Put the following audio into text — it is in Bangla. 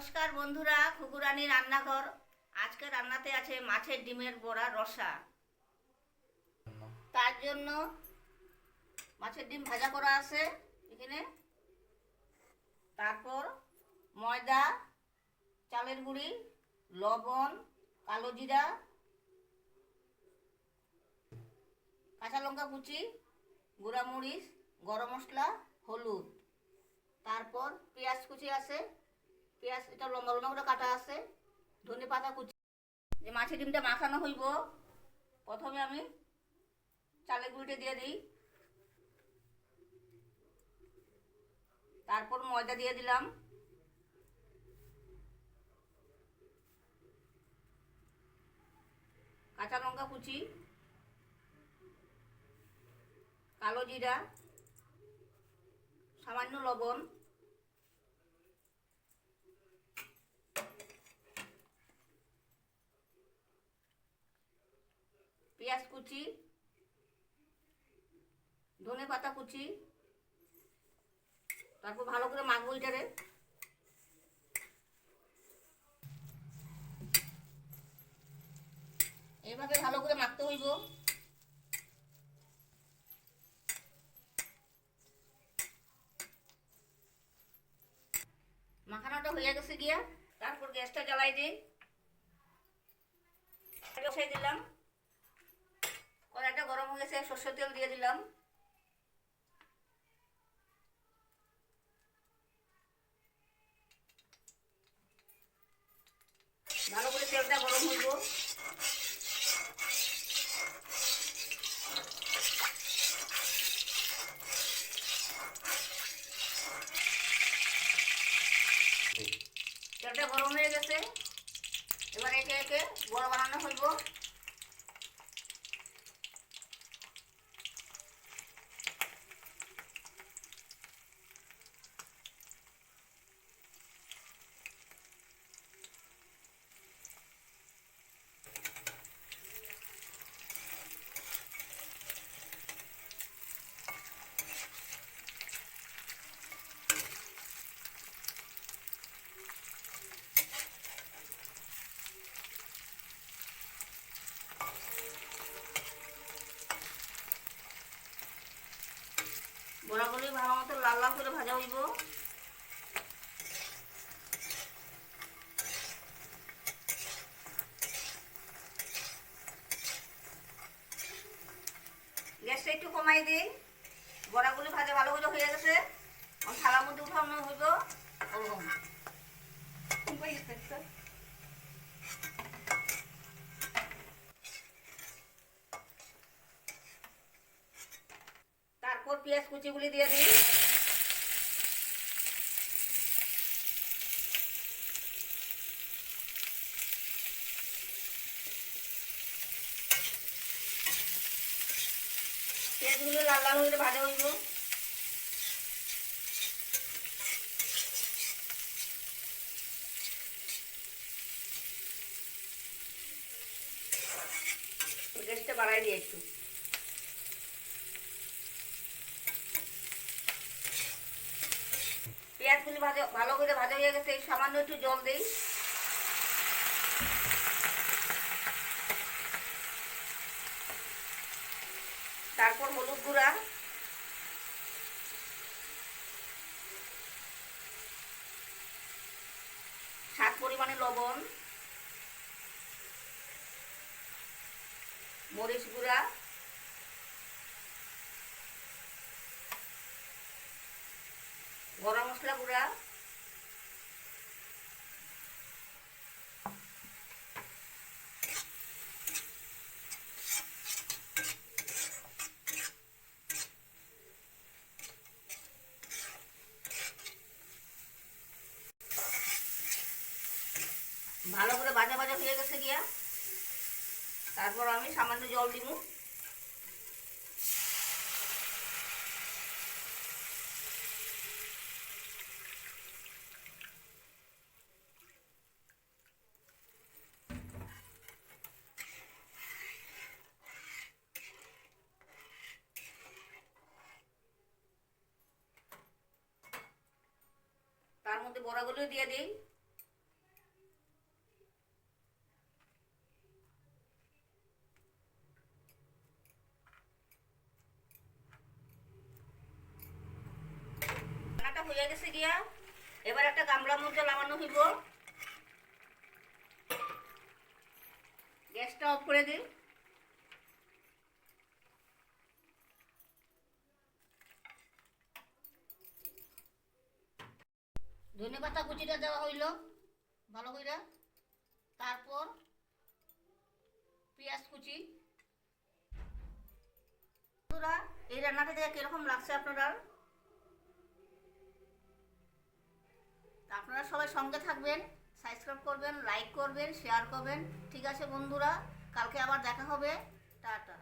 নমস্কার বন্ধুরা, খুকুরানি রান্নাঘর। আজকে রান্নাতে আছে মাছের ডিমের বড়া রসা। তার জন্য মাছের ডিম ভাজা করা আছে এখানে। তারপর ময়দা, চালের গুঁড়ি, লবণ, কালো জিরা, কাঁচা লঙ্কা কুচি গুঁড়া মরিচ গরম মশলা, হলুদ। তারপর পেঁয়াজ কুচি আছে। পেঁয়াজ, এটা লম্বা লম্বা করে কাটা আছে। ধনে পাতা কুচি। যে মাছের ডিমটা মাখানো হইব, প্রথমে আমি চালের গুঁড়িটা দিয়ে দিই। তারপর ময়দা দিয়ে দিলাম। কাঁচা লঙ্কা কুচি। কালো জিরা। সামান্য লবণ। পেঁয়াজ কুচি, ধনে পাতা কুচি, তারপর ভালো করে মাখবো এটারে এইভাবে ভালো করে মাখতে হইব। মাখানোটা হয়ে গেছে গিয়া, তারপর গ্যাসটা জ্বালাই দিই দিলাম। কড়াইটা গরম হয়ে গেছে, সর্ষের তেল দিয়ে দিলাম। ভালো করে তেলটা গরম হইব তেলটা গরম হয়ে গেছে। এবার একে একে বড় বানানো হইব। বড়াগুলি ভালো মতো লাল লাল করে ভাজা হইব। গ্যাসটা একটু কমাই দিই। বড়াগুলি ভাজা ভালো করে হয়ে গেছে। থালার মধ্যে উঠানো হইব। ওরকম তারপর পেঁয়াজ কুচিগুলি দিয়ে দিই। পেঁয়াজগুলো লাল লাল হয়ে ভাজা হইব গ্যাসটা বাড়াই দিই একটু। পেঁয়াজগুলি ভাজা, ভালো করে ভাজা হয়ে গেছে সামান্য একটু জল দিই। তারপর হলুদ গুঁড়া। স্বাদ পরিমাণে লবণ। মরিচ গুঁড়া গরম মশলা গুঁড়া ভালো করে বাজা বাজা হয়ে গেছে গিয়া। তারপর আমি সামান্য জল দিব। মধ্যে বড়াগুলো দিয়ে দিই। রান্নাটা হয়ে গেছে এবার একটা লাগানো হইব। গ্যাসটা অফ করে দিই। ধনে পাতা কুচিটা দেওয়া হইল, ভালো কইরা। তারপর পেঁয়াজ কুচি। বন্ধুরা, এই রান্নাটা দেখে কীরকম লাগছে আপনারা? আপনারা সবাই সঙ্গে থাকবেন, সাবস্ক্রাইব করবেন, লাইক করবেন, শেয়ার করবেন। ঠিক আছে বন্ধুরা, কালকে আবার দেখা হবে। টাটা।